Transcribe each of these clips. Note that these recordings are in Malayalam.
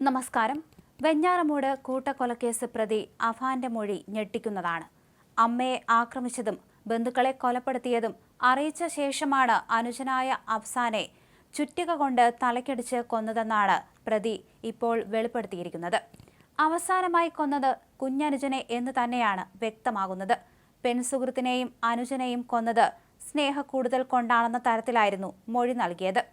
നമസ്കാരം. വെഞ്ഞാറമൂട് കൂട്ടക്കൊലക്കേസ് പ്രതി അഫാന്റെ മൊഴി ഞെട്ടിക്കുന്നതാണ്. അമ്മയെ ആക്രമിച്ചതും ബന്ധുക്കളെ കൊലപ്പെടുത്തിയതും അറിയിച്ച ശേഷമാണ് അനുജനായ അഫ്സാനെ ചുറ്റിക കൊണ്ട് തലക്കടിച്ച് കൊന്നതെന്നാണ് പ്രതി ഇപ്പോൾ വെളിപ്പെടുത്തിയിരിക്കുന്നത്. അവസാനമായി കൊന്നത് കുഞ്ഞനുജനെ എന്ന് തന്നെയാണ് വ്യക്തമാകുന്നത്. പെൺസുഹൃത്തിനെയും അനുജനെയും കൊന്നത് സ്നേഹ കൂടുതൽ കൊണ്ടാണെന്ന തരത്തിലായിരുന്നു മൊഴി നൽകിയത്.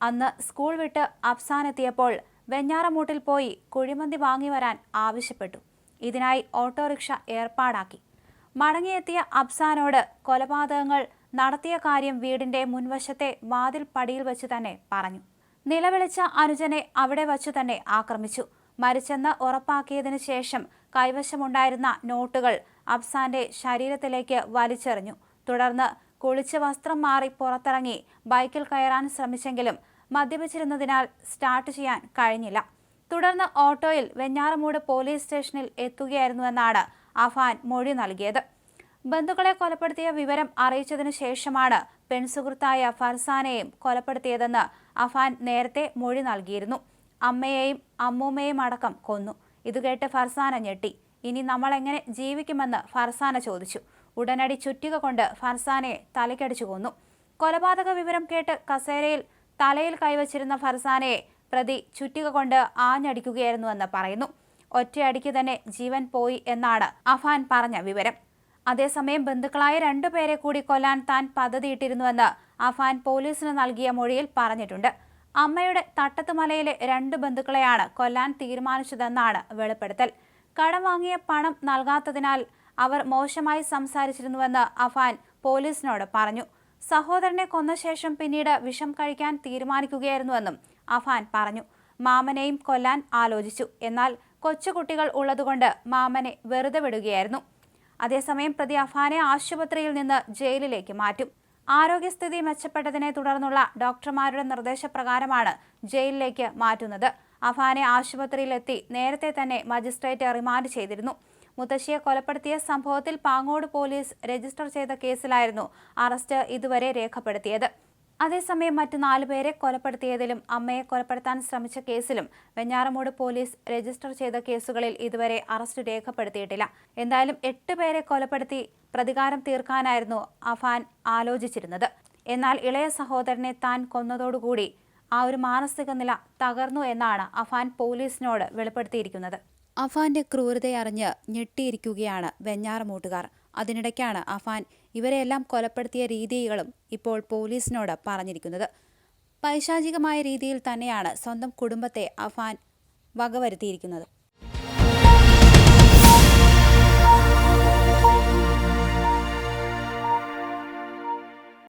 അന്ന് സ്കൂൾ വിട്ട് അഫ്സാൻ എത്തിയപ്പോൾ വെഞ്ഞാറമൂട്ടിൽ പോയി കുഴിമന്തി വാങ്ങി വരാൻ ആവശ്യപ്പെട്ടു. ഇതിനായി ഓട്ടോറിക്ഷ ഏർപ്പാടാക്കി. മടങ്ങിയെത്തിയ അബ്സാനോട് കൊലപാതകങ്ങൾ നടത്തിയ കാര്യം വീടിന്റെ മുൻവശത്തെ വാതിൽ പടിയിൽ വെച്ച് തന്നെ പറഞ്ഞു. നിലവിളിച്ച അനുജനെ അവിടെ വച്ചു തന്നെ ആക്രമിച്ചു. മരിച്ചെന്ന് ഉറപ്പാക്കിയതിനു ശേഷം കൈവശമുണ്ടായിരുന്ന നോട്ടുകൾ അബ്സാന്റെ ശരീരത്തിലേക്ക് വലിച്ചെറിഞ്ഞു. തുടർന്ന് കുളിച്ച് വസ്ത്രം മാറി പുറത്തിറങ്ങി ബൈക്കിൽ കയറാൻ ശ്രമിച്ചെങ്കിലും മദ്യപിച്ചിരുന്നതിനാൽ സ്റ്റാർട്ട് ചെയ്യാൻ കഴിഞ്ഞില്ല. തുടർന്ന് ഓട്ടോയിൽ വെഞ്ഞാറമൂട് പോലീസ് സ്റ്റേഷനിൽ എത്തുകയായിരുന്നുവെന്നാണ് അഫാൻ മൊഴി നൽകിയത്. ബന്ധുക്കളെ കൊലപ്പെടുത്തിയ വിവരം അറിയിച്ചതിനു ശേഷമാണ് പെൺസുഹൃത്തായ ഫർസാനെയും കൊലപ്പെടുത്തിയതെന്ന് അഫാൻ നേരത്തെ മൊഴി നൽകിയിരുന്നു. അമ്മയെയും അമ്മൂമ്മയും അടക്കം കൊന്നു. ഇത് കേട്ട് ഫർസാന ഞെട്ടി. ഇനി നമ്മൾ എങ്ങനെ ജീവിക്കുമെന്ന് ഫർസാന ചോദിച്ചു. ഉടനടി ചുറ്റിക കൊണ്ട് ഫർസാനയെ തലയ്ക്കടിച്ചു കൊന്നു. കൊലപാതക വിവരം കേട്ട് കസേരയിൽ തലയിൽ കൈവച്ചിരുന്ന ഫർസാനയെ പ്രതി ചുറ്റിക കൊണ്ട് ആഞ്ഞടിക്കുകയായിരുന്നുവെന്ന് പറയുന്നു. ഒറ്റയടിക്ക് തന്നെ ജീവൻ പോയി എന്നാണ് അഫാൻ പറഞ്ഞ വിവരം. അതേസമയം ബന്ധുക്കളായ രണ്ടുപേരെ കൂടി കൊല്ലാൻ താൻ പദ്ധതിയിട്ടിരുന്നുവെന്ന് അഫാൻ പോലീസിന് നൽകിയ മൊഴിയിൽ പറഞ്ഞിട്ടുണ്ട്. അമ്മയുടെ തട്ടത്തുമലയിലെ രണ്ട് ബന്ധുക്കളെയാണ് കൊല്ലാൻ തീരുമാനിച്ചതെന്നാണ് വെളിപ്പെടുത്തൽ. കടം വാങ്ങിയ പണം നൽകാത്തതിനാൽ അവർ മോശമായി സംസാരിച്ചിരുന്നുവെന്ന് അഫാൻ പോലീസിനോട് പറഞ്ഞു. സഹോദരനെ കൊന്ന ശേഷം പിന്നീട് വിഷം കഴിക്കാൻ തീരുമാനിക്കുകയായിരുന്നുവെന്നും അഫാൻ പറഞ്ഞു. മാമനെയും കൊല്ലാൻ ആലോചിച്ചു. എന്നാൽ കൊച്ചുകുട്ടികൾ ഉള്ളതുകൊണ്ട് മാമനെ വെറുതെ വിടുകയായിരുന്നു. അതേസമയം പ്രതി അഫാനെ ആശുപത്രിയിൽ നിന്ന് ജയിലിലേക്ക് മാറ്റും. ആരോഗ്യസ്ഥിതി മെച്ചപ്പെട്ടതിനെ തുടർന്നുള്ള ഡോക്ടർമാരുടെ നിർദ്ദേശപ്രകാരമാണ് ജയിലിലേക്ക് മാറ്റുന്നത്. അഫാനെ ആശുപത്രിയിലെത്തി നേരത്തെ തന്നെ മജിസ്ട്രേറ്റ് റിമാൻഡ് ചെയ്തിരുന്നു. മുത്തശ്ശിയെ കൊലപ്പെടുത്തിയ സംഭവത്തിൽ പാങ്ങോട് പോലീസ് രജിസ്റ്റർ ചെയ്ത കേസിലായിരുന്നു അറസ്റ്റ് ഇതുവരെ രേഖപ്പെടുത്തിയത്. അതേസമയം മറ്റു നാലുപേരെ കൊലപ്പെടുത്തിയതിലും അമ്മയെ കൊലപ്പെടുത്താൻ ശ്രമിച്ച കേസിലും വെഞ്ഞാറമൂട് പോലീസ് രജിസ്റ്റർ ചെയ്ത കേസുകളിൽ ഇതുവരെ അറസ്റ്റ് രേഖപ്പെടുത്തിയിട്ടില്ല. എന്തായാലും എട്ട് പേരെ കൊലപ്പെടുത്തി പ്രതികാരം തീർക്കാനായിരുന്നു അഫാൻ ആലോചിച്ചിരുന്നത്. എന്നാൽ ഇളയ സഹോദരനെ താൻ കൊന്നതോടുകൂടി ആ ഒരു മാനസിക നില തകർന്നു എന്നാണ് അഫാൻ പോലീസിനോട് വെളിപ്പെടുത്തിയിരിക്കുന്നത്. അഫാന്റെ ക്രൂരതയറിഞ്ഞ് ഞെട്ടിയിരിക്കുകയാണ് വെഞ്ഞാറമൂട്ടുകാർ. അതിനിടയ്ക്കാണ് അഫാൻ ഇവരെയെല്ലാം കൊലപ്പെടുത്തിയ രീതികളും ഇപ്പോൾ പോലീസിനോട് പറഞ്ഞിരിക്കുന്നത്. പൈശാചികമായ രീതിയിൽ തന്നെയാണ് സ്വന്തം കുടുംബത്തെ അഫാൻ വകവരുത്തിയിരിക്കുന്നത്.